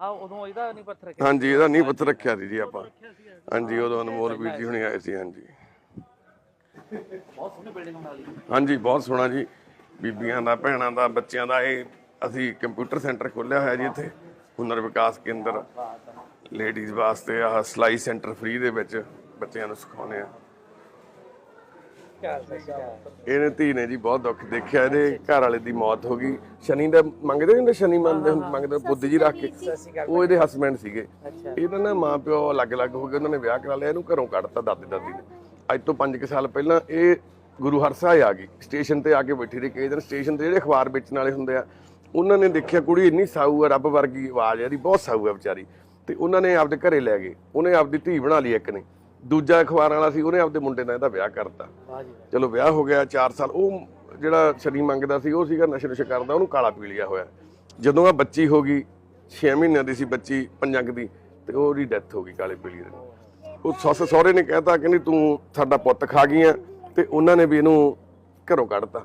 ਆ ਉਦੋਂ ਇਹਦਾ ਨਹੀਂ ਪੱਥਰ ਰੱਖਿਆ ਹਾਂਜੀ ਇਹਦਾ ਨਹੀਂ ਪੱਥਰ ਰੱਖਿਆ ਸੀ ਜੀ ਆਪਾਂ। ਹਾਂਜੀ ਉਦੋਂ ਅਨਮੋਲ ਵੀਰ ਜੀ ਹੁਣੀ ਆਏ ਸੀ ਹਾਂਜੀ। ਬਹੁਤ ਸੋਹਣੀ ਬਿਲਡਿੰਗ ਬਣਾ ਲਈ। ਹਾਂਜੀ ਬਹੁਤ ਸੋਹਣਾ ਜੀ। ਬੀਬੀਆਂ ਦਾ ਭੈਣਾਂ ਦਾ ਬੱਚਿਆਂ ਦਾ ਇਹ ਅਸੀਂ ਕੰਪਿਊਟਰ ਸੈਂਟਰ ਖੋਲ੍ਹਿਆ ਹੋਇਆ ਜੀ ਇੱਥੇ ਹੁਨਰ ਵਿਕਾਸ ਕੇਂਦਰ। ਲੇਡੀਜ਼ ਵਾਸਤੇ ਆਹ ਸਲਾਈ ਸੈਂਟਰ ਫ੍ਰੀ ਦੇ ਵਿੱਚ ਬੱਚਿਆਂ ਨੂੰ ਸਿਖਾਉਂਦੇ ਆ। ਇਹਨੇ ਧੀ ਨੇ ਜੀ ਬਹੁਤ ਦੁੱਖ ਦੇਖਿਆ ਇਹਦੇ ਘਰ ਵਾਲੇ ਦੀ ਮੌਤ ਹੋ ਗਈ। ਸ਼ਨੀ ਦਾ ਮੰਗਦੇ ਹੁੰਦੇ ਸ਼ਨੀ ਮੰਨਦੇ ਮੰਗਦੇ ਬੁੱਧ ਜੀ ਰੱਖ ਕੇ। ਉਹ ਇਹਦੇ ਹਸਬੰਡ ਸੀਗੇ। ਇਹਦਾ ਨਾ ਮਾਂ ਪਿਓ ਅਲੱਗ-ਅਲੱਗ ਹੋ ਗਏ ਉਹਨਾਂ ਨੇ ਵਿਆਹ ਕਰਾ ਲਿਆ ਇਹਨੂੰ ਘਰੋਂ ਕੱਢਤਾ ਦਾਦੇ ਦਾਦੀ ਨੇ। ਅੱਜ ਤੋਂ 5 ਸਾਲ ਪਹਿਲਾਂ ਇਹ ਗੁਰੂ ਹਰਸਾਏ ਆ ਗਈ ਸਟੇਸ਼ਨ ਤੇ ਆ ਕੇ ਬੈਠੀ ਰਹੀ ਕਈ ਦਿਨ ਸਟੇਸ਼ਨ ਤੇ ਜਿਹੜੇ ਅਖਬਾਰ ਵੇਚਣ ਵਾਲੇ ਹੁੰਦੇ ਆ ਉਹਨਾਂ ਨੇ ਦੇਖਿਆ ਕੁੜੀ ਇੰਨੀ ਸਾਊ ਆ ਰੱਬ ਵਰਗੀ ਆਵਾਜ਼ ਆ ਇਹਦੀ ਬਹੁਤ ਸਾਊ ਆ ਵਿਚਾਰੀ। ਤੇ ਉਹਨਾਂ ਨੇ ਆਪਦੇ ਘਰੇ ਲੈ ਗਏ ਉਹਨੇ ਆਪਦੀ ਧੀ ਬਣਾ ਲਈ ਇੱਕ ਨੇ। ਦੂਜਾ ਅਖਬਾਰਾਂ ਵਾਲਾ ਸੀ ਉਹਨੇ ਆਪਦੇ ਮੁੰਡੇ ਨਾਲ ਇਹਦਾ ਵਿਆਹ ਕਰਤਾ। ਚਲੋ ਵਿਆਹ ਹੋ ਗਿਆ 4 ਸਾਲ ਉਹ ਜਿਹੜਾ ਸ਼ਨੀ ਮੰਗਦਾ ਸੀ ਉਹ ਸੀਗਾ ਨਸ਼ੇ ਨੁਸ਼ੇ ਕਰਦਾ ਉਹਨੂੰ ਕਾਲਾ ਪੀ ਲਿਆ ਹੋਇਆ। ਜਦੋਂ ਆ ਬੱਚੀ ਹੋ ਗਈ 6 ਮਹੀਨਿਆਂ ਦੀ ਸੀ ਬੱਚੀ ਪੰਜਾਂ ਦੀ ਤੇ ਉਹਦੀ ਡੈਥ ਹੋ ਗਈ ਕਾਲੇ ਪੀਲੀ ਦੇ। ਉਹ ਸੱਸ ਸਹੁਰੇ ਨੇ ਕਹਿਤਾ ਕਹਿੰਦੀ ਤੂੰ ਸਾਡਾ ਪੁੱਤ ਖਾ ਗਈਆਂ ਤੇ ਉਹਨਾਂ ਨੇ ਵੀ ਇਹਨੂੰ ਘਰੋਂ ਕੱਢਤਾ।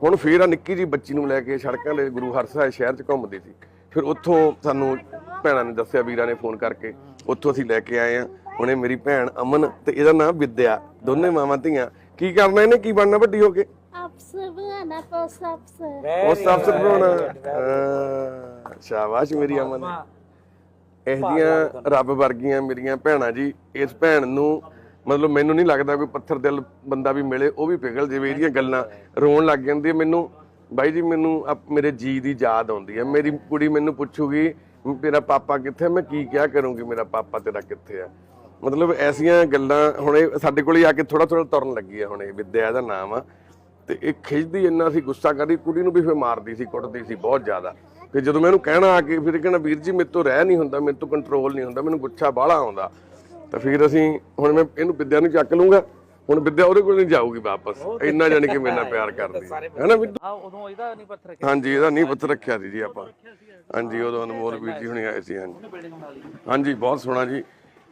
ਹੁਣ ਫੇਰ ਆ ਨਿੱਕੀ ਜੀ ਬੱਚੀ ਨੂੰ ਲੈ ਕੇ ਸੜਕਾਂ ਦੇ ਗੁਰੂ ਹਰਸਾਏ ਸ਼ਹਿਰ 'ਚ ਘੁੰਮਦੀ ਸੀ। ਫਿਰ ਉੱਥੋਂ ਸਾਨੂੰ ਭੈਣਾਂ ਨੇ ਦੱਸਿਆ ਵੀਰਾਂ ਨੇ ਫੋਨ ਕਰਕੇ ਉੱਥੋਂ ਅਸੀਂ ਲੈ ਕੇ ਆਏ ਆ। ਹੁਣੇ ਮੇਰੀ ਭੈਣ ਅਮਨ ਤੇ ਇਹਦਾ ਨਾਮ ਵਿਦਿਆ ਦੋਨੇ ਮਾਵਾਂ ਧੀਆਂ। ਕੀ ਕਰਨਾ ਇਹਨੇ? ਕੀ ਬਣਨਾ ਵੱਡੀ ਹੋ ਕੇ? ਅਫਸਰ ਬਣਾ ਪੋਸਟ ਅਫਸਰ ਉਸ ਅਫਸਰ ਬਣਾਉਣਾ। ਹਾਂ, ਸ਼ਾਬਾਸ਼ ਮੇਰੀ ਅਮਨ। ਇਹ ਜੀਆਂ ਰੱਬ ਵਰਗੀਆਂ ਮੇਰੀਆਂ ਭੈਣਾਂ ਜੀ ਇਸ ਭੈਣ ਨੂੰ ਮਤਲਬ ਮੈਨੂੰ ਨਹੀਂ ਲੱਗਦਾ ਕੋਈ ਪੱਥਰ ਦਿਲ ਬੰਦਾ ਵੀ ਮਿਲੇ ਉਹ ਵੀ ਪਿਘਲ ਜਾਵੇ ਇਹਦੀਆਂ ਗੱਲਾਂ। ਰੋਣ ਲੱਗ ਜਾਂਦੀ ਹੈ ਮੈਨੂੰ। ਬਾਈ ਜੀ ਮੈਨੂੰ ਅਪ- ਮੇਰੇ ਜੀ ਦੀ ਯਾਦ ਆਉਂਦੀ ਹੈ। ਮੇਰੀ ਕੁੜੀ ਮੈਨੂੰ ਪੁੱਛੂਗੀ ਤੇਰਾ ਪਾਪਾ ਕਿੱਥੇ? ਹੈ? ਮੈਂ ਕੀ ਕਿਹਾ ਕਰੂੰਗੀ? ਮੇਰਾ ਪਾਪਾ ਤੇਰਾ ਕਿੱਥੇ ਆ? ਮਤਲਬ ਐਸੀਆਂ ਗੱਲਾਂ ਹੁਣ ਇਹ ਸਾਡੇ ਕੋਲ ਹੀ ਆ ਕੇ ਥੋੜਾ ਥੋੜਾ ਤੁਰਨ ਲੱਗੀ ਹੈ ਹੁਣ ਇਹ ਵਿਦਿਆ ਦਾ ਨਾਮ ਆ। ਤੇ ਇਹ ਖਿੱਚਦੀ ਇੰਨਾ ਸੀ ਗੁੱਸਾ ਕਰਦੀ ਕੁੜੀ ਨੂੰ ਵੀ ਫਿਰ ਮਾਰਦੀ ਸੀ ਕੁੱਟਦੀ ਸੀ ਬਹੁਤ ਜ਼ਿਆਦਾ। ਫਿਰ ਜਦੋਂ ਮੈਂ ਇਹਨੂੰ ਕਹਿਣਾ ਆ ਕੇ ਫਿਰ ਕਹਿਣਾ ਵੀਰ ਜੀ ਮੇਰੇ ਤੋਂ ਰਹਿ ਨਹੀਂ ਹੁੰਦਾ ਮੇਰੇ ਤੋਂ ਕੰਟਰੋਲ ਨਹੀਂ ਹੁੰਦਾ ਮੈਨੂੰ ਗੁੱਸਾ ਬਾਹਲਾ ਆਉਂਦਾ। ਤਾਂ ਫਿਰ ਅਸੀਂ ਹੁਣ ਮੈਂ ਇਹਨੂੰ ਵਿਦਿਆ ਨੂੰ ਚੱਕ ਲੂੰਗਾ ਹੁਣ ਵਿਦਿਆ ਉਹਦੇ ਕੋਲ ਨਹੀਂ ਜਾਊਗੀ ਵਾਪਸ। ਇੰਨਾ ਜਾਨੀ ਕਿ ਮੇਰੇ ਨਾਲ ਪਿਆਰ ਕਰਦੀ ਹੈ ਹੈਨਾ ਵੀ ਆ ਉਦੋਂ ਇਹਦਾ ਨਹੀਂ ਪੱਥਰ ਰੱਖਿਆ ਹਾਂਜੀ ਇਹਦਾ ਨਹੀਂ ਪੱਥਰ ਰੱਖਿਆ ਸੀ ਜੀ ਆਪਾਂ। ਹਾਂਜੀ ਉਦੋਂ ਅਨਮੋਲ ਵੀਰ ਜੀ ਹੁਣੀ ਆਏ ਸੀ ਹਾਂਜੀ। ਹਾਂਜੀ ਬਹੁਤ ਸੋਹਣਾ ਜੀ।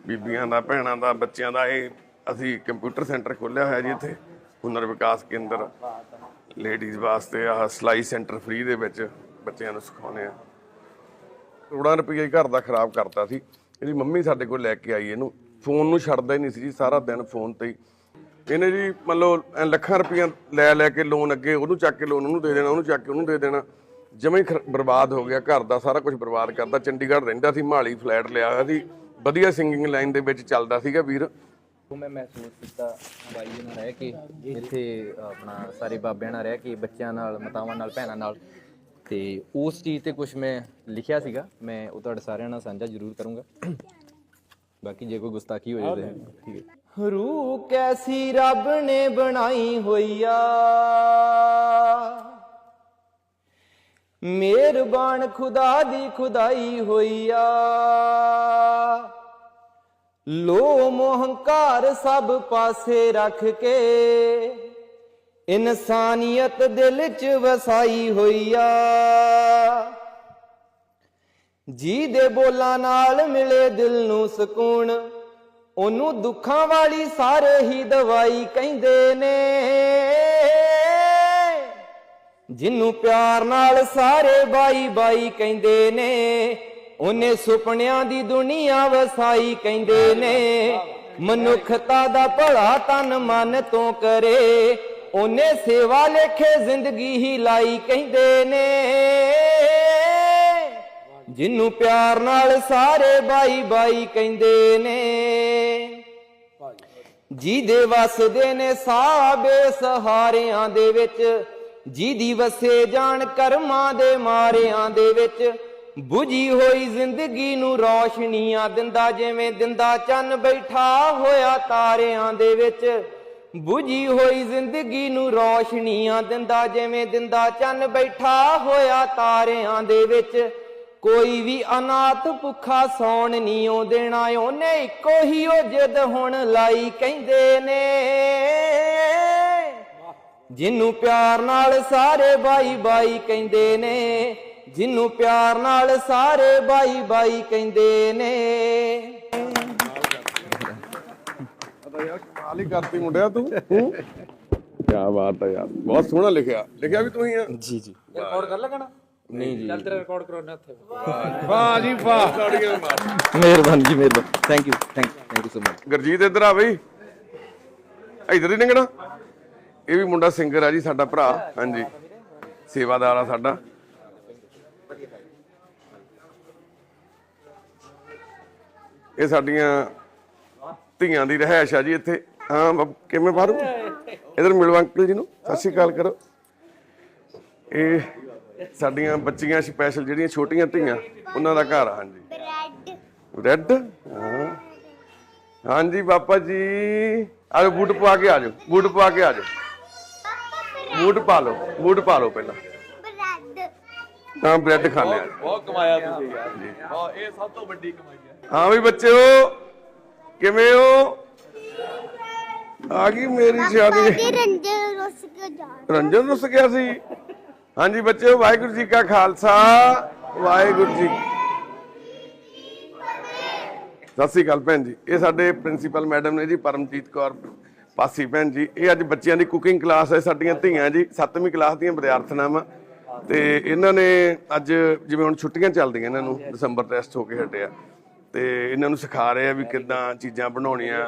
ਬੀਬੀਆਂ ਦਾ, ਭੈਣਾਂ ਦਾ, ਬੱਚਿਆਂ ਦਾ, ਇਹ ਅਸੀਂ ਕੰਪਿਊਟਰ ਸੈਂਟਰ ਖੋਲ੍ਹਿਆ ਹੋਇਆ ਜੀ ਇੱਥੇ, ਹੁਨਰ ਵਿਕਾਸ ਕੇਂਦਰ। ਲੇਡੀਜ਼ ਵਾਸਤੇ ਆਹ ਸਲਾਈ ਸੈਂਟਰ ਫ੍ਰੀ ਦੇ ਵਿੱਚ ਬੱਚਿਆਂ ਨੂੰ ਸਿਖਾਉਂਦੇ ਆ। ਕਰੋੜਾਂ ਰੁਪਏ ਹੀ ਘਰ ਦਾ ਖਰਾਬ ਕਰਤਾ ਸੀ। ਇਹਦੀ ਮੰਮੀ ਸਾਡੇ ਕੋਲ ਲੈ ਕੇ ਆਈ ਇਹਨੂੰ। ਫੋਨ ਨੂੰ ਛੱਡਦਾ ਹੀ ਨਹੀਂ ਸੀ ਜੀ, ਸਾਰਾ ਦਿਨ ਫੋਨ ਤੇ ਹੀ। ਇਹਨੇ ਜੀ ਮੰਨ ਲਓ ਲੱਖਾਂ ਰੁਪਈਆ ਲੈ ਲੈ ਕੇ ਲੋਨ ਅੱਗੇ ਉਹਨੂੰ ਚੱਕ ਕੇ ਲੋਨ ਉਹਨੂੰ ਦੇ ਦੇਣਾ, ਉਹਨੂੰ ਚੱਕ ਕੇ ਉਹਨੂੰ ਦੇ ਦੇਣਾ। ਜਮੇ ਬਰਬਾਦ ਹੋ ਗਿਆ, ਘਰ ਦਾ ਸਾਰਾ ਕੁਝ ਬਰਬਾਦ ਕਰਦਾ ਚੰਡੀਗੜ੍ਹ ਰਹਿੰਦਾ ਸੀ, ਮਾਲੀ ਫਲੈਟ ਲਿਆ ਹੋਇਆ ਸੀ। ਵਧੀਆ ਸਿੰਗਿੰਗ ਲਾਈਨ ਦੇ ਵਿੱਚ ਚੱਲਦਾ ਸੀਗਾ ਵੀਰ। ਉਹ ਮੈਂ ਮਹਿਸੂਸ ਕੀਤਾ ਬਾਈ ਜੀ ਨਾਲ ਰਹਿ ਕੇ ਇੱਥੇ ਆਪਣਾ ਸਾਰੇ ਬਾਬਿਆਂ ਨਾਲ ਰਹਿ ਕੇ ਬੱਚਿਆਂ ਨਾਲ ਮਾਤਾਵਾਂ ਨਾਲ ਭੈਣਾਂ ਨਾਲ। ਤੇ ਉਸ ਚੀਜ਼ ਤੇ ਕੁਝ ਮੈਂ ਲਿਖਿਆ ਸੀਗਾ। ਮੈਂ ਉਹ ਤੁਹਾਡੇ ਸਾਰਿਆਂ ਨਾਲ ਸਾਂਝਾ ਜ਼ਰੂਰ ਕਰੂੰਗਾ। ਬਾਕੀ ਜੇ ਕੋਈ ਗੁਸਤਾਖੀ ਹੋ ਜਾਵੇ ਤਾਂ ਠੀਕ ਹੈ। ਰੂਹ ਕੈਸੀ ਰੱਬ ਨੇ ਬਣਾਈ ਹੋਈਆ? ਮਿਹਰਬਾਨ ਖੁਦਾ ਦੀ ਖੁਦਾਈ ਹੋਈਆ। ਲੋ ਮੋਹੰਕਾਰ ਸਭ ਪਾਸੇ ਰੱਖ ਕੇ। ਇਨਸਾਨੀਅਤ ਦਿਲ ਚ ਵਸਾਈ ਹੋਈਆ। ਜੀ ਦੇ ਬੋਲਾਂ ਨਾਲ ਮਿਲੇ ਦਿਲ ਨੂੰ ਸਕੂਨ, ਉਹਨੂੰ ਦੁੱਖਾਂ ਵਾਲੀ ਸਾਰੇ ਹੀ ਦਵਾਈ ਕਹਿੰਦੇ ਨੇ। ਜਿਹਨੂੰ ਪਿਆਰ ਨਾਲ ਸਾਰੇ ਬਾਈ ਬਾਈ ਕਹਿੰਦੇ ਨੇ। ਉਹਨੇ ਸੁਪਨਿਆਂ ਦੀ ਦੁਨੀਆ ਵਸਾਈ ਕਹਿੰਦੇ ਨੇ, ਮਨੁੱਖਤਾ ਦਾ ਭਲਾ ਤਨ ਮਨ ਤੋਂ ਕਰੇ। ਉਹਨੇ ਸੇਵਾ ਲੇਖੇ ਜ਼ਿੰਦਗੀ ਹੀ ਲਾਈ ਕਹਿੰਦੇ ਨੇ। ਜਿਹਨੂੰ ਪਿਆਰ ਨਾਲ ਸਾਰੇ ਬਾਈ ਬਾਈ ਕਹਿੰਦੇ ਨੇ। ਜਿਹਦੇ ਵਸਦੇ ਨੇ ਸਾਬੇ ਸਹਾਰਿਆਂ ਦੇ ਵਿੱਚ, ਜਿਹਦੀ ਵਸੇ ਜਾਣ ਕਰਮਾਂ ਦੇ ਮਾਰਿਆਂ ਦੇ ਵਿੱਚ 부ਜੀ ਹੋਈ ਜ਼ਿੰਦਗੀ ਨੂੰ ਰੌਸ਼ਨੀਆਂ ਦਿੰਦਾ, ਜਿਵੇਂ ਦਿੰਦਾ ਚੰਨ ਬੈਠਾ ਹੋਇਆ ਤਾਰਿਆਂ ਦੇ ਵਿੱਚ। 부ਜੀ ਹੋਈ ਜ਼ਿੰਦਗੀ ਨੂੰ ਰੌਸ਼ਨੀਆਂ ਦਿੰਦਾ, ਜਿਵੇਂ ਦਿੰਦਾ ਚੰਨ ਬੈਠਾ ਹੋਇਆ ਤਾਰਿਆਂ ਦੇ ਵਿੱਚ। ਕੋਈ ਵੀ ਅਨਾਥ ਭੁੱਖਾ ਸੌਣ ਨਹੀਂ ਉਹ ਦੇਣਾ, ਉਹਨੇ ਇੱਕੋ ਹੀ ਉਹ ਜਿੱਦ ਹੁਣ ਲਾਈ ਕਹਿੰਦੇ ਨੇ। ਜਿਹਨੂੰ ਪਿਆਰ ਨਾਲ ਸਾਰੇ ਬਾਈ ਬਾਈ ਕਹਿੰਦੇ ਨੇ ਜਿਹਨੂੰ ਪਿਆਰ ਨਾਲ ਸਾਰੇ ਬਾਈ ਬਾਈ ਕਹਿੰਦੇ ਨੇ। ਪਤਾ ਯਾਰ ਕਮਾਲ ਹੀ ਕਰਤੀ ਮੁੰਡਿਆ ਤੂੰ ਹੂੰ? ਕੀ ਬਾਤ ਹੈ ਯਾਰ ਬਹੁਤ ਸੋਹਣਾ ਲਿਖਿਆ ਲਿਖਿਆ ਵੀ ਤੂੰ ਹੀ ਆ। ਜੀ ਜੀ। ਰਿਕਾਰਡ ਕਰ ਲਗਣਾ ਨਹੀਂ ਜੀ। ਚੱਲ ਤੇਰਾ ਰਿਕਾਰਡ ਕਰਾਉਣਾ ਉੱਥੇ। ਮਿਹਰਬਾਨੀ ਜੀ ਮਿਹਰਬਾਨੀ। Thank you thank thank you so much Gurjeet ਇੱਧਰ ਆ ਬਈ। ਇੱਧਰ ਹੀ ਨਿਕਣਾ ਇਹ ਵੀ ਮੁੰਡਾ ਸਿੰਗਰ ਆ ਜੀ ਸਾਡਾ ਭਰਾ। ਹਾਂਜੀ। ਸੇਵਾਦਾਰ ਆ ਸਾਡਾ। ਇਹ ਸਾਡੀਆਂ ਧੀਆਂ ਦੀ ਰਹਿائش ਆ ਜੀ ਇੱਥੇ। ਹਾਂ ਕਿਵੇਂ ਬਾਹਰੋਂ? ਇਧਰ ਮਿਲੋ ਅੰਕਲ ਜੀ ਨੂੰ ਸਤਿ ਸ਼੍ਰੀ ਅਕਾਲ ਕਰੋ। ਇਹ ਸਾਡੀਆਂ ਬੱਚੀਆਂ ਸਪੈਸ਼ਲ ਜਿਹੜੀਆਂ ਛੋਟੀਆਂ ਧੀਆਂ ਉਹਨਾਂ ਦਾ ਘਰ ਆ ਹਾਂਜੀ। ਰੈੱਡ ਹਾਂ। ਹਾਂਜੀ ਪਾਪਾ ਜੀ। ਆਜੋ ਬੂਟ ਪਵਾ ਕੇ ਆਜੋ ਬੂਟ ਪਵਾ ਕੇ ਆਜੋ। ਪਾਪਾ ਬੂਟ ਪਾ ਲਓ ਬੂਟ ਪਾ ਲਓ ਪਹਿਲਾਂ। ਬ੍ਰੈਡ ਤਾਂ ਬ੍ਰੈਡ ਖਾ ਲਿਆ ਬਹੁਤ ਕਮਾਇਆ ਤੁਸੀਂ ਯਾਰ। ਬਹੁਤ ਇਹ ਸਭ ਤੋਂ ਵੱਡੀ ਕਮਾਈ ਹੈ ਹਾਂ ਵੀ ਬੱਚਿਓ ਕਿਵੇਂ ਹੋ? ਆ ਗਈ ਮੇਰੀ ਪਾਪਾ ਰੰਜਨ ਰੁੱਸ ਕੇ ਜਾ ਰੰਜਨ ਰੁੱਸ ਗਿਆ ਸੀ। ਹਾਂਜੀ ਬੱਚਿਓ ਵਾਹਿਗੁਰੂ ਜੀ ਕਾ ਖਾਲਸਾ ਵਾਹਿਗੁਰੂ ਜੀ ਸਤਿ ਸ੍ਰੀ ਅਕਾਲ ਭੈਣ ਜੀ। ਇਹ ਸਾਡੇ ਪ੍ਰਿੰਸੀਪਲ ਮੈਡਮ ਨੇ ਜੀ ਪਰਮਜੀਤ ਕੌਰ ਪਾਸੀ ਭੈਣ ਜੀ। ਇਹ ਅੱਜ ਬੱਚਿਆਂ ਦੀ ਕੁਕਿੰਗ ਕਲਾਸ ਹੈ ਸਾਡੀਆਂ ਧੀਆਂ ਜੀ 7ਵੀਂ ਕਲਾਸ ਦੀਆਂ ਵਿਦਿਆਰਥਣਾਂ ਵਾ। ਤੇ ਇਹਨਾਂ ਨੇ ਅੱਜ ਜਿਵੇਂ ਹੁਣ ਛੁੱਟੀਆਂ ਚੱਲਦੀਆਂ ਇਹਨਾਂ ਨੂੰ ਦਸੰਬਰ ਟੈਸਟ ਹੋ ਕੇ ਹਟਿਆ ਤੇ ਇਹਨਾਂ ਨੂੰ ਸਿਖਾ ਰਹੇ ਆ ਵੀ ਕਿੱਦਾਂ ਚੀਜ਼ਾਂ ਬਣਾਉਣੀਆਂ।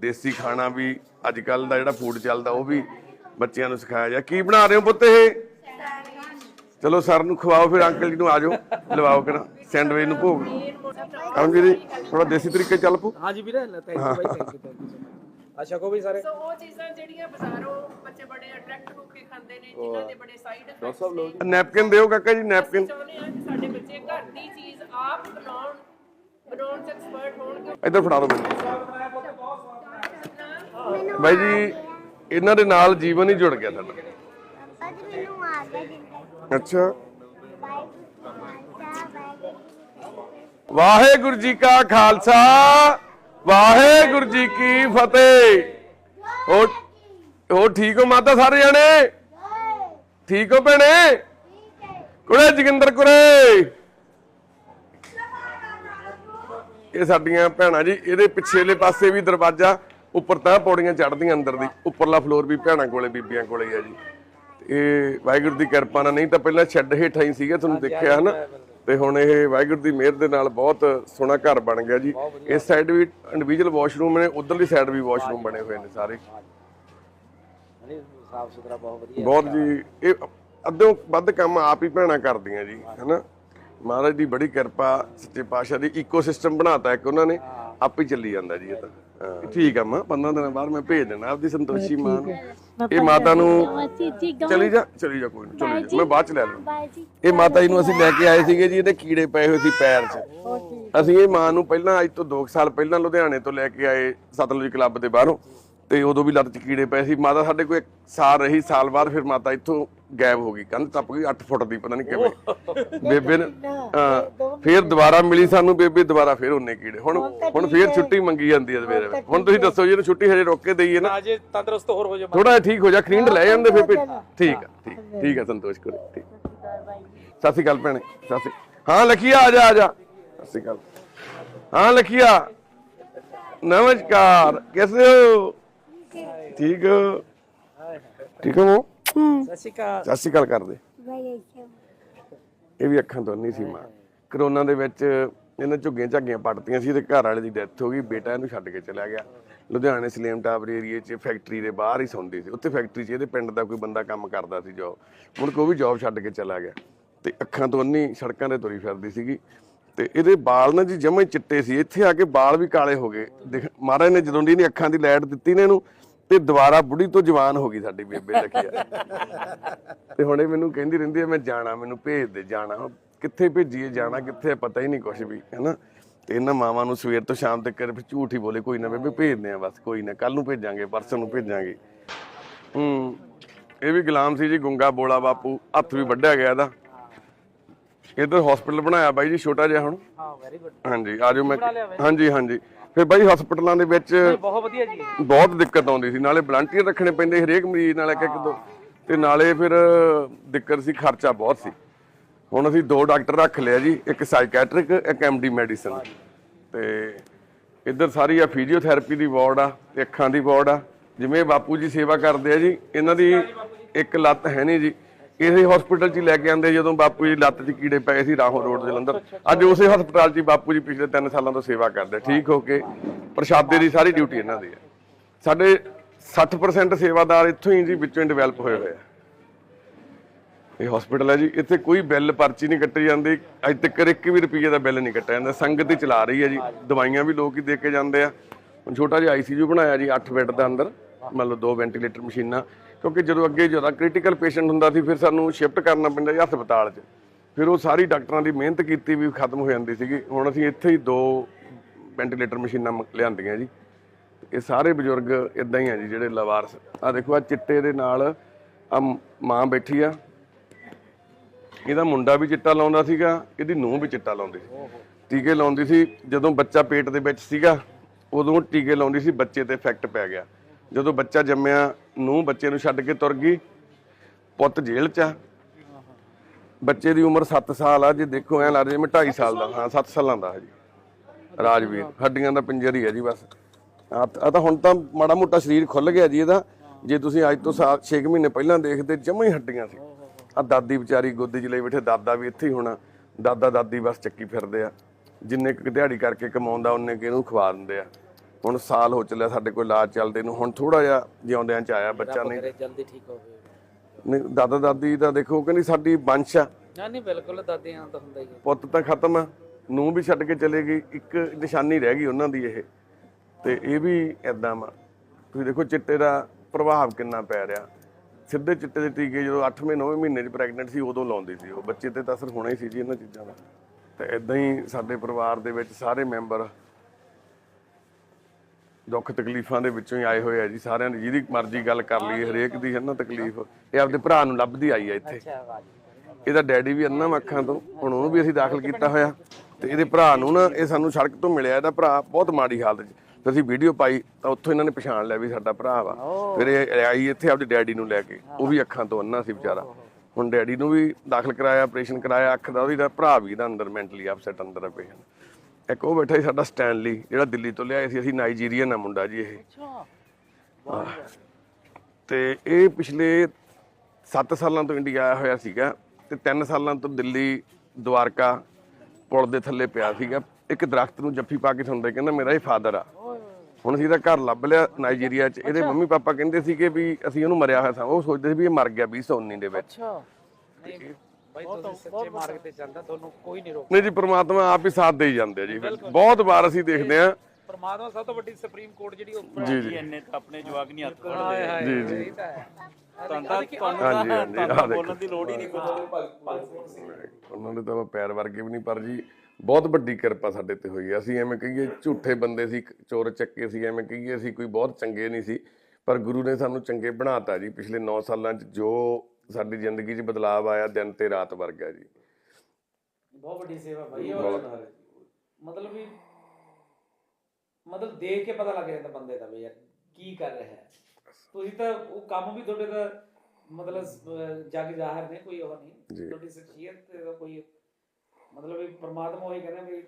ਦੇਸੀ ਖਾਣਾ ਵੀ ਅੱਜ ਕੱਲ ਦਾ ਜਿਹੜਾ ਫੂਡ ਚੱਲਦਾ ਉਹ ਵੀ ਬੱਚਿਆਂ ਨੂੰ ਸਿਖਾਇਆ ਜਾ। ਕੀ ਬਣਾ ਰਹੇ ਹੋ ਪੁੱਤ ਇਹ? ਚਲੋ ਸਰ ਨੂੰ ਖਵਾਓ ਫਿਰ ਅੰਕਲ ਜੀ ਨੂੰ ਆਜੋ ਲਵਾਓ ਕਿਹੜਾ ਸੈਂਡਵਿਚ ਨੂੰ ਭੋਗ। ਕੰਮ ਜੀ ਥੋੜਾ ਦੇਸੀ ਤਰੀਕੇ ਚੱਲ ਪੂ ਹਾਂਜੀ ਵੀਰੇ ਥੈਂਕ ਯੂ ਬਾਈ ਥੈਂਕ ਯੂ ਥੈਂਕ ਯੂ ਅੱਛਾ ਕੋ ਵੀ ਸਾਰੇ। ਸੋ ਉਹ ਚੀਜ਼ਾਂ ਜਿਹੜੀਆਂ ਬਾਜ਼ਾਰੋਂ ਬੱਚੇ ਬੜੇ ਅਟਰੈਕਟ ਹੋ ਕੇ ਖਾਂਦੇ ਨੇ ਜਿਨ੍ਹਾਂ ਦੇ ਬੜੇ ਸਾਈਡ ਇਫੈਕਟਸ ਨੇ। ਨੈਪਕਿਨ ਦਿਓ ਕਾਕਾ ਜੀ ਨੈਪਕਿਨ। ਚਾਹੁੰਦੇ ਆ ਕਿ ਸਾਡੇ ਬੱਚੇ ਘਰ ਦੀ ਚੀਜ਼ ਆਪ ਬਣਾਉਣ ਬਣਾਉਣ 'ਚ ਐਕਸਪਰਟ ਹੋਣ ਇੱਧਰ ਫੜਾ ਦਿਓ ਮੈਨੂੰ। ਬਾਈ ਜੀ ਇਹਨਾਂ ਦੇ ਨਾਲ ਜੀਵਨ ਹੀ ਜੁੜ ਗਿਆ ਸਾਡਾ ਅੱਜ ਮੈਨੂੰ ਆ ਗਿਆ ਜਿੰਦਾ ਅੱਛਾ। ਵਾਹਿਗੁਰੂ ਜੀ ਕਾ ਖਾਲਸਾ ਵਾਹਿਗੁਰੂ ਜੀ ਕੀ ਫਤਿਹ। ਹੋ ਹੋ ਠੀਕ ਹੋ ਮਾਤਾ ਸਾਰੇ ਜਣੇ? ਠੀਕ ਹੋ ਭੈਣੇ? ਕੁੜੇ ਜਗਿੰਦਰ ਕੁੜੇ। ਇਹ ਸਾਡੀਆਂ ਭੈਣਾਂ ਜੀ ਇਹਦੇ ਪਿਛੇਲੇ ਪਾਸੇ ਵੀ ਦਰਵਾਜ਼ਾ ਉੱਪਰ ਤਾਂ ਪੌੜੀਆਂ ਚੜ੍ਹਦੀਆਂ ਅੰਦਰ ਦੀ। ਉੱਪਰਲਾ ਫਲੋਰ ਵੀ ਭੈਣਾਂ ਕੋਲੇ ਬੀਬੀਆਂ ਕੋਲੇ ਹੀ ਆ ਜੀ। ਇਹ ਵਾਹਿਗੁਰੂ ਦੀ ਕਿਰਪਾ ਨਾਲ ਨਹੀਂ ਤਾਂ ਪਹਿਲਾਂ ਛੱਡ ਹੇਠਾਂ ਹੀ ਸੀਗਾ ਤੁਹਾਨੂੰ ਦੇਖਿਆ ਹਨਾ? ਤੇ ਹੁਣ ਇਹ ਵਾਹਿਗੁਰੂ ਦੀ ਮਿਹਰ ਦੇ ਨਾਲ ਬਹੁਤ ਸੋਹਣਾ ਘਰ ਬਣ ਗਿਆ ਜੀ। ਇਸ ਸਾਈਡ ਵੀ ਇੰਡੀਵਿਜੂਅਲ ਵਾਸ਼ਰੂਮ ਨੇ ਉਧਰਲੀ ਸਾਈਡ ਵੀ ਵਾਸ਼ਰੂਮ ਬਣੇ ਹੋਏ ਨੇ ਸਾਰੇ। ਸਾਫ਼ ਸੁਥਰਾ ਬਹੁਤ ਵਧੀਆ ਬਹੁਤ ਜੀ ਇਹ ਅੱਧੋਂ ਵੱਧ ਕੰਮ ਆਪ ਹੀ ਭੈਣਾਂ ਕਰਦੀਆਂ ਜੀ ਹਨਾ? ਮਹਾਰਾਜ ਦੀ ਬੜੀ ਕਿਰਪਾ ਸੱਚੇ ਪਾਤਸ਼ਾਹ ਦੀ ਇਕੋਸਿਸਟਮ ਬਣਾਤਾ ਇੱਕ ਉਹਨਾਂ ਨੇ ਆਪ ਹੀ ਚੱਲੀ ਜਾਂਦਾ ਜੀ ਇਹ ਤਾਂ। ਹਾਂ, ਠੀਕ ਆ ਮਾਂ 15 ਦਿਨਾਂ ਬਾਅਦ ਮੈਂ ਭੇਜ ਦੇਣਾ ਆਪਦੀ ਸੰਤੋਸ਼ੀ ਮਾਂ ਨੂੰ। ਇਹ ਮਾਤਾ ਨੂੰ ਚਲੀ ਜਾ ਚਲੀ ਜਾ ਕੋਈ ਨਹੀਂ ਚਲੀ ਜਾ ਮੈਂ ਬਾਅਦ ਚ ਲੈ ਲਵਾਂ ਬਾਈ ਜੀ ਇਹ ਮਾਤਾ ਜੀ ਨੂੰ ਅਸੀਂ ਲੈ ਕੇ ਆਏ ਸੀਗੇ ਜੀ ਇਹਦੇ ਕੀੜੇ ਪਏ ਹੋਏ ਸੀ ਪੈਰ 'ਚ। ਅਸੀਂ ਇਹ ਮਾਂ ਨੂੰ ਪਹਿਲਾਂ ਅੱਜ ਤੋਂ 2 ਸਾਲ ਪਹਿਲਾਂ ਲੁਧਿਆਣੇ ਤੋਂ ਲੈ ਕੇ ਆਏ ਸਤਲੁਜ ਕਲੱਬ ਦੇ ਬਾਹਰੋਂ। ਤੇ ਉਦੋਂ ਵੀ ਲੱਤ 'ਚ ਕੀੜੇ ਪਏ ਸੀ। ਮਾਤਾ ਸਾਡੇ ਕੋਲ ਇੱਕ ਸਾਲ ਰਹੀ ਸਾਲ ਬਾਅਦ ਫਿਰ ਮਾਤਾ ਇੱਥੋਂ ਗਾਇਬ ਹੋ ਗਈ। ਕੰਧ ਟੱਪ ਗਈ 8 ਫੁੱਟ ਦੀ ਪਤਾ ਨਹੀਂ ਕਿਵੇਂ। ਬੇਬੇ ਨੇ ਹਾਂ, ਫਿਰ ਦੁਬਾਰਾ ਮਿਲੀ ਸਾਨੂੰ ਬੇਬੇ ਦੁਬਾਰਾ ਫਿਰ ਉਹਨੇ ਕੀੜੇ। ਹੁਣ ਹੁਣ ਫਿਰ ਛੁੱਟੀ ਮੰਗੀ ਜਾਂਦੀ ਹੈ ਸਵੇਰੇ। ਹੁਣ ਤੁਸੀਂ ਦੱਸੋ ਜੀ ਇਹਨੂੰ ਛੁੱਟੀ ਹਜੇ ਰੋਕ ਕੇ ਦਈਏ ਨਾ। ਅਜੇ ਤੰਦਰੁਸਤ ਹੋਰ ਹੋ ਜਾ ਥੋੜਾ ਜਿਹਾ ਠੀਕ ਹੋ ਜਾ ਖਰੀਂਡ ਲੈ ਜਾਂਦੇ ਫਿਰ ਠੀਕ ਆ ਠੀਕ ਠੀਕ ਆ ਸੰਤੋਸ਼ ਕੋਲੇ ਠੀਕ। ਸਤਿ ਸ਼੍ਰੀ ਅਕਾਲ ਭੈਣੇ ਸਤਿ ਸ਼੍ਰੀ ਹਾਂ ਲਖੀਆ ਆ ਜਾ ਆ ਜਾ। ਸਤਿ ਸ਼੍ਰੀ ਅਕਾਲ। ਹਾਂ ਲਖੀਆ। ਨਮਸਕਾਰ ਹੋ? ਠੀਕ। ਹੋ ਠੀਕ ਹੋ। ਸਤਿ ਸ਼੍ਰੀ ਅਕਾਲ। ਸਤਿ ਸ਼੍ਰੀ ਅਕਾਲ ਕਰਦੇ ਬਾਈ ਇਹ ਵੀ ਅੱਖਾਂ ਤੋਂ ਨਹੀਂ ਸੀ ਮਾਂ ਕਰੋਨਾ ਦੇ ਵਿੱਚ ਇਹਨਾਂ ਝੁੱਗੀਆਂ ਝੱਗੀਆਂ ਪੱਟਤੀਆਂ ਸੀ ਤੇ ਘਰ ਵਾਲੇ ਦੀ ਡੈਥ ਹੋ ਗਈ। ਬੇਟਾ ਇਹਨੂੰ ਛੱਡ ਕੇ ਚਲਾ ਗਿਆ। ਲੁਧਿਆਣੇ ਸਲੇਮ ਟਾਵਰ ਏਰੀਏ 'ਚ ਫੈਕਟਰੀ ਦੇ ਬਾਹਰ ਹੀ ਸੌਂਦੀ ਸੀ। ਉੱਥੇ ਫੈਕਟਰੀ 'ਚ ਇਹਦੇ ਪਿੰਡ ਦਾ ਕੋਈ ਬੰਦਾ ਕੰਮ ਕਰਦਾ ਸੀ ਜੋਬ ਮੁੜ ਕੇ ਉਹ ਵੀ ਜੋਬ ਛੱਡ ਕੇ ਚਲਾ ਗਿਆ। ਤੇ ਅੱਖਾਂ ਤੋਂ ਅੰਨੀ ਸੜਕਾਂ ਤੇ ਤੁਰੀ ਫਿਰਦੀ ਸੀਗੀ। ਤੇ ਇਹਦੇ ਵਾਲ ਨਾ ਜੀ ਜਮੇ ਚਿੱਟੇ ਸੀ। ਇੱਥੇ ਆ ਕੇ ਵਾਲ ਵੀ ਕਾਲੇ ਹੋ ਗਏ। ਮਹਾਰਾਜ ਨੇ ਜਦੋਂ ਦੀ ਇਹਨੇ ਅੱਖਾਂ ਦੀ ਲਾਈਟ ਦਿੱਤੀ ਨੇ ਇਹਨੂੰ ਤੇ ਦੁਬਾਰਾ ਬੁੜੀ ਤੋਂ ਜਵਾਨ ਹੋ ਗਈ ਸਾਡੀ ਬੇਬੇ ਲਖੀਆ ਤੇ ਹੁਣੇ ਮੈਨੂੰ ਕਹਿੰਦੀ ਰਹਿੰਦੀ ਹੈ ਮੈਂ ਜਾਣਾ ਮੈਨੂੰ ਭੇਜ ਦੇ ਜਾਣਾ। ਕਿੱਥੇ ਭੇਜੀਏ ਜਾਣਾ ਕਿੱਥੇ ਪਤਾ ਹੀ ਨਹੀਂ ਕੁਝ ਵੀ ਹੈਨਾ? ਤੇ ਇਹਨਾਂ ਮਾਵਾਂ ਨੂੰ ਸਵੇਰ ਤੋਂ ਸ਼ਾਮ ਤੱਕ ਫਿਰ ਝੂਠ ਹੀ ਬੋਲੇ ਕੋਈ ਨਾ ਬੇਬੇ ਭੇਜਦੇ ਆ ਬਸ ਕੋਈ ਨਾ ਕੱਲ ਨੂੰ ਭੇਜਾਂਗੇ ਪਰਸੋਂ ਨੂੰ ਭੇਜਾਂਗੇ। ਹੂੰ ਇਹ ਵੀ ਗੁਲਾਮ ਸੀ ਜੀ ਗੁੰਗਾ ਬੋਲਾ ਬਾਪੂ ਹੱਥ ਵੀ ਵੱਢਿਆ ਗਿਆ ਇਹਦਾ। ਇਧਰ ਹਸਪੀਟਲ ਬਣਾਇਆ ਬਾਈ ਜੀ ਛੋਟਾ ਜਿਹਾ ਹੁਣ। ਹਾਂ ਵੈਰੀ ਗੁੱਡ ਹਾਂਜੀ ਆਜੋ ਮੈਂ ਹਾਂਜੀ ਹਾਂਜੀ। ਫਿਰ ਬਾਈ ਹਸਪੀਟਲਾਂ ਦੇ ਵਿੱਚ ਬਹੁਤ ਵਧੀਆ ਜੀ। ਬਹੁਤ ਦਿੱਕਤ ਆਉਂਦੀ ਸੀ। ਨਾਲੇ ਵਲੰਟੀਅਰ ਰੱਖਣੇ ਪੈਂਦੇ ਹਰੇਕ ਮਰੀਜ਼ ਨਾਲ ਇੱਕ ਇੱਕ ਦੋ। ਤੇ ਨਾਲੇ ਫਿਰ ਦਿੱਕਤ ਸੀ ਖਰਚਾ ਬਹੁਤ ਸੀ। ਹੁਣ ਅਸੀਂ ਦੋ ਡਾਕਟਰ ਰੱਖ ਲਿਆ ਜੀ ਇੱਕ ਸਾਈਕੈਟ੍ਰਿਕ ਇੱਕ ਐਮਡੀ ਮੈਡੀਸਨ ਤੇ ਇੱਧਰ ਸਾਰੀ ਆ ਫਿਜ਼ੀਓਥੈਰੇਪੀ ਦੀ ਵਾਰਡ ਆ ਤੇ ਅੱਖਾਂ ਦੀ ਵਾਰਡ ਆ। ਜਿਵੇਂ ਬਾਪੂ ਜੀ ਸੇਵਾ ਕਰਦੇ ਆ ਜੀ ਇਹਨਾਂ ਦੀ ਇੱਕ ਲੱਤ ਹੈ ਨਹੀਂ ਜੀ। ਇਸੇ ਹਸਪੀਟਲ 'ਚ ਹੀ ਲੈ ਕੇ ਆਂਦੇ ਜਦੋਂ ਬਾਪੂ ਜੀ ਲੱਤ 'ਚ ਕੀੜੇ ਪਏ ਸੀ ਰਾਹੋਂ ਰੋਡ ਜਲੰਧਰ ਅੱਜ ਉਸੇ ਹਸਪਤਾਲ 'ਚ ਹੀ ਬਾਪੂ ਜੀ ਪਿਛਲੇ 3 ਸਾਲਾਂ ਤੋਂ ਸੇਵਾ ਕਰਦੇ ਠੀਕ ਹੋ ਕੇ ਪ੍ਰਸ਼ਾਦੇ ਦੀ ਸਾਰੀ ਡਿਊਟੀ ਇਹਨਾਂ ਦੀ ਹੈ ਸਾਡੇ 60% ਸੇਵਾਦਾਰ ਇੱਥੋਂ ਹੀ ਜੀ ਵਿੱਚੋਂ ਡਿਵੈਲਪ ਹੋਏ ਹੋਏ ਆ। ਇਹ ਹਸਪੀਟਲ ਹੈ ਜੀ ਇੱਥੇ ਕੋਈ ਬਿੱਲ ਪਰਚੀ ਨਹੀਂ ਕੱਟੀ ਜਾਂਦੀ। ਅੱਜ ਤੱਕ ਇੱਕ ਵੀ ਰੁਪਈਏ ਦਾ ਬਿੱਲ ਨਹੀਂ ਕੱਟਿਆ ਜਾਂਦਾ। ਸੰਗਤ ਹੀ ਚਲਾ ਰਹੀ ਹੈ ਜੀ। ਦਵਾਈਆਂ ਵੀ ਲੋਕ ਹੀ ਦੇ ਕੇ ਜਾਂਦੇ ਆ। ਛੋਟਾ ਜਿਹਾ ਆਈਸੀਯੂ ਬਣਾਇਆ ਜੀ 8 ਬੈੱਡ ਦਾ ਅੰਦਰ। ਮਤਲਬ ਦੋ ਵੈਂਟੀਲੇਟਰ ਮਸ਼ੀਨਾਂ। ਕਿਉਂਕਿ ਜਦੋਂ ਅੱਗੇ ਜਦੋਂ ਕ੍ਰਿਟੀਕਲ ਪੇਸ਼ੈਂਟ ਹੁੰਦਾ ਸੀ, ਫਿਰ ਸਾਨੂੰ ਸ਼ਿਫਟ ਕਰਨਾ ਪੈਂਦਾ ਜੀ ਹਸਪਤਾਲ 'ਚ। ਫਿਰ ਉਹ ਸਾਰੀ ਡਾਕਟਰਾਂ ਦੀ ਮਿਹਨਤ ਕੀਤੀ ਵੀ ਖਤਮ ਹੋ ਜਾਂਦੀ ਸੀਗੀ। ਹੁਣ ਅਸੀਂ ਇੱਥੇ ਹੀ ਦੋ ਵੈਂਟੀਲੇਟਰ ਮਸ਼ੀਨਾਂ ਮ- ਲਿਆਂਦੀਆਂ ਜੀ। ਇਹ ਸਾਰੇ ਬਜ਼ੁਰਗ ਇਦਾਂ ਹੀ ਆ ਜੀ, ਜਿਹੜੇ ਲਵਾਰਸ। ਆ ਦੇਖੋ ਆ ਚਿੱਟੇ ਦੇ ਨਾਲ ਆ ਮਾਂ ਬੈਠੀ ਆ। ਇਹਦਾ ਮੁੰਡਾ ਵੀ ਚਿੱਟਾ ਲਾਉਂਦਾ ਸੀਗਾ, ਇਹਦੀ ਨੂੰਹ ਵੀ ਚਿੱਟਾ ਲਾਉਂਦੀ ਸੀ। ਟੀਕੇ ਲਾਉਂਦੀ ਸੀ, ਜਦੋਂ ਬੱਚਾ ਪੇਟ ਦੇ ਵਿੱਚ ਸੀਗਾ, ਉਦੋਂ ਟੀਕੇ ਲਾਉਂਦੀ ਸੀ, ਬੱਚੇ ਤੇ ਇਫੈਕਟ ਪੈ ਗਿਆ। ਜਦੋਂ ਬੱਚਾ ਜੰਮਿਆ ਨੂੰ ਬੱਚੇ ਨੂੰ ਛੱਡ ਕੇ ਤੁਰ ਗਈ, ਪੁੱਤ ਜੇਲ੍ਹ 'ਚ ਆ। ਬੱਚੇ ਦੀ ਉਮਰ 7 ਸਾਲ ਆ, ਜੇ ਦੇਖੋ ਐ ਲੱਗਦਾ ਜਿਵੇਂ 2.5 ਸਾਲ ਦਾ, ਹਾਂ 7 ਸਾਲਾਂ ਦਾ ਹੈ ਜੀ। ਰਾਜਵੀਰ, ਹੱਡੀਆਂ ਦਾ ਪਿੰਜਰ ਹੀ ਹੈ ਜੀ ਬਸ। ਆ ਆ ਤਾਂ ਹੁਣ ਤਾਂ ਮਾੜਾ ਮੋਟਾ ਸਰੀਰ ਖੁੱਲ ਗਿਆ ਜੀ ਇਹਦਾ। ਜੇ ਤੁਸੀਂ ਅੱਜ ਤੋਂ 6 ਮਹੀਨੇ ਪਹਿਲਾਂ ਦੇਖਦੇ, ਜਮਾਂ ਹੀ ਹੱਡੀਆਂ ਸੀ। ਆ ਦਾਦੀ ਵਿਚਾਰੀ ਗੋਦੀ 'ਚ ਲਈ ਬੈਠੇ, ਦਾਦਾ ਵੀ ਇੱਥੇ ਹੀ ਹੋਣਾ। ਦਾਦਾ ਦਾਦੀ ਬਸ ਚੱਕੀ ਫਿਰਦੇ ਆ। ਜਿੰਨੇ ਕੁ ਦਿਹਾੜੀ ਕਰਕੇ ਕਮਾਉਂਦਾ, ਉਹਨੇ ਕਿ ਇਹਨੂੰ ਖਵਾ ਦਿੰਦੇ ਆ। ਹੁਣ ਸਾਲ ਹੋ ਚੱਲਿਆ ਸਾਡੇ ਕੋਲ ਇਲਾਜ ਚੱਲਦੇ ਨੂੰ ਹੁਣ ਥੋੜਾ ਜਿਹਾ ਜਿਉਂਦਿਆਂ ਚ ਆਇਆ ਬੱਚਾ ਨਹੀਂ। ਜਲਦੀ ਠੀਕ ਹੋਵੇ ਨਹੀਂ ਦਾਦਾ ਦਾਦੀ ਦਾ ਦੇਖੋ ਕਹਿੰਦੀ ਸਾਡੀ ਵੰਸ਼ ਆ। ਨਾ ਨਹੀਂ ਬਿਲਕੁਲ ਦਾਦੀਆਂ ਤਾਂ ਹੁੰਦਾ ਹੀ ਹੈ। ਪੁੱਤ ਤਾਂ ਖਤਮ ਆ ਨੂੰ ਵੀ ਛੱਡ ਕੇ ਚਲੇ ਗਈ ਇੱਕ ਨਿਸ਼ਾਨੀ ਰਹਿ ਗਈ ਉਹਨਾਂ ਦੀ ਇਹ। ਤੇ ਇਹ ਵੀ ਐਦਾਂ ਵਾ। ਤੁਸੀਂ ਦੇਖੋ ਚਿੱਟੇ ਦਾ ਪ੍ਰਭਾਵ ਕਿੰਨਾ ਪੈ ਰਿਹਾ। ਸਿੱਧੇ ਚਿੱਟੇ ਦੇ ਟੀਕੇ ਜਦੋਂ 8ਵੇਂ 9ਵੇਂ ਮਹੀਨੇ 'ਚ ਪ੍ਰੈਗਨੈਂਟ ਸੀ ਉਦੋਂ ਲਾਉਂਦੀ ਸੀ ਉਹ। ਬੱਚੇ ਤੇ ਤਾਂ ਅਸਰ ਹੋਣਾ ਹੀ ਸੀ ਜੀ ਇਹਨਾਂ ਚੀਜ਼ਾਂ ਦਾ। ਤੇ ਐਦਾਂ ਹੀ ਸਾਡੇ ਪਰਿਵਾਰ ਦੇ ਵਿੱਚ ਸਾਰੇ ਮੈਂਬਰ ਦੁੱਖ ਤਕਲੀਫਾਂ ਦੇ ਵਿੱਚੋਂ ਹੀ ਆਏ ਹੋਏ ਆ ਜੀ ਸਾਰਿਆਂ ਦੀ ਜਿਹਦੀ ਮਰਜ਼ੀ ਗੱਲ ਕਰ ਲਈ ਹਰੇਕ ਦੀ ਹੈ ਨਾ ਤਕਲੀਫ। ਇਹ ਆਪਦੇ ਭਰਾ ਨੂੰ ਲੱਭਦੀ ਆਈ ਆ ਇੱਥੇ। ਇਹਦਾ ਡੈਡੀ ਵੀ ਅੰਨਾ ਅੱਖਾਂ ਤੋਂ ਹੁਣ ਉਹਨੂੰ ਵੀ ਅਸੀਂ ਦਾਖਲ ਕੀਤਾ ਹੋਇਆ। ਤੇ ਇਹਦੇ ਭਰਾ ਨੂੰ ਨਾ ਇਹ ਸਾਨੂੰ ਸੜਕ ਤੋਂ ਮਿਲਿਆ ਇਹਦਾ ਭਰਾ ਬਹੁਤ ਮਾੜੀ ਹਾਲਤ 'ਚ। ਤੇ ਅਸੀਂ ਵੀਡੀਓ ਪਾਈ ਤਾਂ ਉੱਥੋਂ ਇਹਨਾਂ ਨੇ ਪਛਾਣ ਲਿਆ ਵੀ ਸਾਡਾ ਭਰਾ ਵਾ। ਫਿਰ ਇਹ ਆਈ ਇੱਥੇ ਆਪਦੇ ਡੈਡੀ ਨੂੰ ਲੈ ਕੇ ਉਹ ਵੀ ਅੱਖਾਂ ਤੋਂ ਅੰਨਾ ਸੀ ਵਿਚਾਰਾ। ਹੁਣ ਡੈਡੀ ਨੂੰ ਵੀ ਦਾਖਲ ਕਰਾਇਆ ਆਪਰੇਸ਼ਨ ਕਰਾਇਆ ਅੱਖ ਦਾ ਉਹਦੀ ਭਰਾ ਵੀ ਦਾ ਅੰਦਰ ਮੈਂਟਲੀ ਅਪਸੈਟ ਅੰਦਰ ਆ ਪੇਸ਼ੈਂਟ ਇੱਕ ਉਹ ਬੈਠਾ ਸੀ ਸਾਡਾ ਸਟੈਨਲੀ ਜਿਹੜਾ ਦਿੱਲੀ ਤੋਂ ਲਿਆਏ ਸੀ ਅਸੀਂ ਨਾਈਜੀਰੀਅਨ ਆ ਮੁੰਡਾ ਜੀ ਇਹ। ਤੇ ਇਹ ਪਿਛਲੇ 7 ਸਾਲਾਂ ਤੋਂ ਇੰਡੀਆ ਆਇਆ ਹੋਇਆ ਸੀਗਾ ਤੇ 3 ਸਾਲਾਂ ਤੋਂ ਦਿੱਲੀ ਦਵਾਰਕਾ ਪੁਲ ਦੇ ਥੱਲੇ ਪਿਆ ਸੀਗਾ। ਇੱਕ ਦਰਖਤ ਨੂੰ ਜੱਫੀ ਪਾ ਕੇ ਸੁਣਦੇ ਕਹਿੰਦਾ ਮੇਰਾ ਇਹ ਫਾਦਰ ਆ। ਹੁਣ ਅਸੀਂ ਇਹਦਾ ਘਰ ਲੱਭ ਲਿਆ ਨਾਈਜੀਰੀਆ 'ਚ। ਇਹਦੇ ਮੰਮੀ ਪਾਪਾ ਕਹਿੰਦੇ ਸੀਗੇ ਵੀ ਅਸੀਂ ਉਹਨੂੰ ਮਰਿਆ ਹੋਇਆ ਸਾਂ। ਉਹ ਸੋਚਦੇ ਸੀ ਵੀ ਇਹ ਮਰ ਗਿਆ 2019 ਦੇ ਵਿੱਚ। ਅੱਛਾ। ਨਹੀਂ ਬਾਈ ਤੁਸੀਂ ਸੱਚੇ ਮਾਰਗ ਤੇ ਚੱਲਦਾ ਤੁਹਾਨੂੰ ਕੋਈ ਨਹੀਂ ਜੀ ਪ੍ਰਮਾਤਮਾ ਆਪ ਹੀ ਸਾਥ ਦੇਈ ਜਾਂਦੇ ਆ ਜੀ। ਬਹੁਤ ਵਾਰ ਅਸੀਂ ਦੇਖਦੇ ਆ ਪਰਮਾਤਮਾ ਸਭ ਤੋਂ ਵੱਡੀ ਸੁਪਰੀਮ ਕੋਰਟ ਜਿਹੜੀ ਉਹ ਜੀ ਜੀ। ਇੰਨੇ ਤਾਂ ਆਪਣੇ ਜਵਾਕ ਨਹੀਂ ਹੱਥ ਹਾਏ ਜੀ, ਜੀ। ਇਹ ਤਾਂ ਹੈ। ਆਹ ਦੇਖੋ ਬੋਲਣ ਦੀ ਲੋੜ ਹੀ ਨਹੀਂ ਕੋਈ। ਉਹਨਾਂ ਦੇ ਤਾਂ ਪੈਰ ਵਰਗੇ ਵੀ ਨਹੀਂ ਪਰ ਜੀ ਬਹੁਤ ਵੱਡੀ ਕਿਰਪਾ ਸਾਡੇ ਤੇ ਹੋਈ ਹੈ। ਅਸੀਂ ਐਵੇਂ ਕਹੀਏ ਝੂਠੇ ਬੰਦੇ ਸੀ ਚੋਰ ਚੱਕੇ ਸੀ ਐਵੇਂ ਕਹੀਏ ਅਸੀਂ ਕੋਈ ਬਹੁਤ ਚੰਗੇ ਨਹੀਂ ਸੀ। ਪਰ ਗੁਰੂ ਨੇ ਸਾਨੂੰ ਚੰਗੇ ਬਣਾਤਾ ਜੀ। ਪਿਛਲੇ 9 ਸਾਲਾਂ 'ਚ ਜੋ ਸਾਡੀ ਜ਼ਿੰਦਗੀ 'ਚ ਬਦਲਾਅ ਆਇਆ ਦਿਨ ਤੇ ਰਾਤ ਵਰਗਾ ਜੀ। ਬਹੁਤ ਵੱਡੀ ਸੇਵਾ ਭਾਈ ਔਰ ਮਤਲਬ ਵੀ ਮਤਲਬ ਦੇਖ ਕੇ ਪਤਾ ਲੱਗ ਜਾਂਦਾ ਬੰਦੇ ਦਾ ਵੀ ਯਾਰ ਕੀ ਕਰ ਰਿਹਾ ਹੈ। ਤੁਸੀਂ ਤਾਂ ਉਹ ਕੰਮ ਵੀ ਤੁਹਾਡੇ ਦਾ ਮਤਲਬ ਜਗ ਜ਼ਾਹਰ ਨੇ ਕੋਈ ਉਹ ਨਹੀਂ। ਤੁਹਾਡੀ ਸ਼ਖਸੀਅਤ ਦਾ ਕੋਈ ਮਤਲਬ ਵੀ ਪ੍ਰਮਾਤਮਾ ਉਹ ਹੀ ਕਹਿੰਦਾ ਵੀ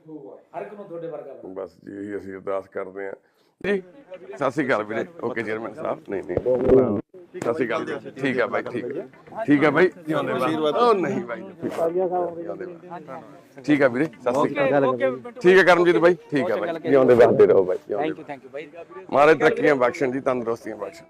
ਹਰ ਇੱਕ ਨੂੰ ਤੁਹਾਡੇ ਵਰਗਾ ਬਸ ਜੀ ਇਹੀ ਅਸੀਂ ਅਰਦਾਸ ਕਰਦੇ ਹਾਂ। ਜੀ ਸਤਿ ਸ਼੍ਰੀ ਅਕਾਲ ਵੀਰੇ। ਓਕੇ ਚੇਅਰਮੈਨ ਸਾਹਿਬ। ਨਹੀਂ ਨਹੀਂ। ਸਤਿ ਸ਼੍ਰੀ ਅਕਾਲ ਜੀ। ਠੀਕ ਹੈ ਬਾਈ ਠੀਕ। ਠੀਕ ਹੈ ਬਾਈ। ਜਿਉਂਦੇ ਬਾਈ ਉਹ ਨਹੀਂ ਬਾਈ ਜਿਉਂਦੇ ਬਾਈ। ਠੀਕ ਹੈ ਵੀਰੇ ਸਤਿ ਸ਼੍ਰੀ ਅਕਾਲ। ਠੀਕ ਹੈ ਕਰਮਜੀਤ ਬਾਈ। ਠੀਕ ਹੈ ਬਾਈ। ਜਿਉਂਦੇ ਬਾਈ ਰਹੋ ਬਾਈ ਜਿਉਂਦੇ ਥੈਂਕ ਯੂ ਥੈਂਕ ਯੂ ਬਾਈ। ਮਾਰੇ ਤਰੱਕੀਆਂ ਬਖਸ਼ਣ ਜੀ ਤੰਦਰੁਸਤੀਆਂ ਬਖਸ਼ਣ।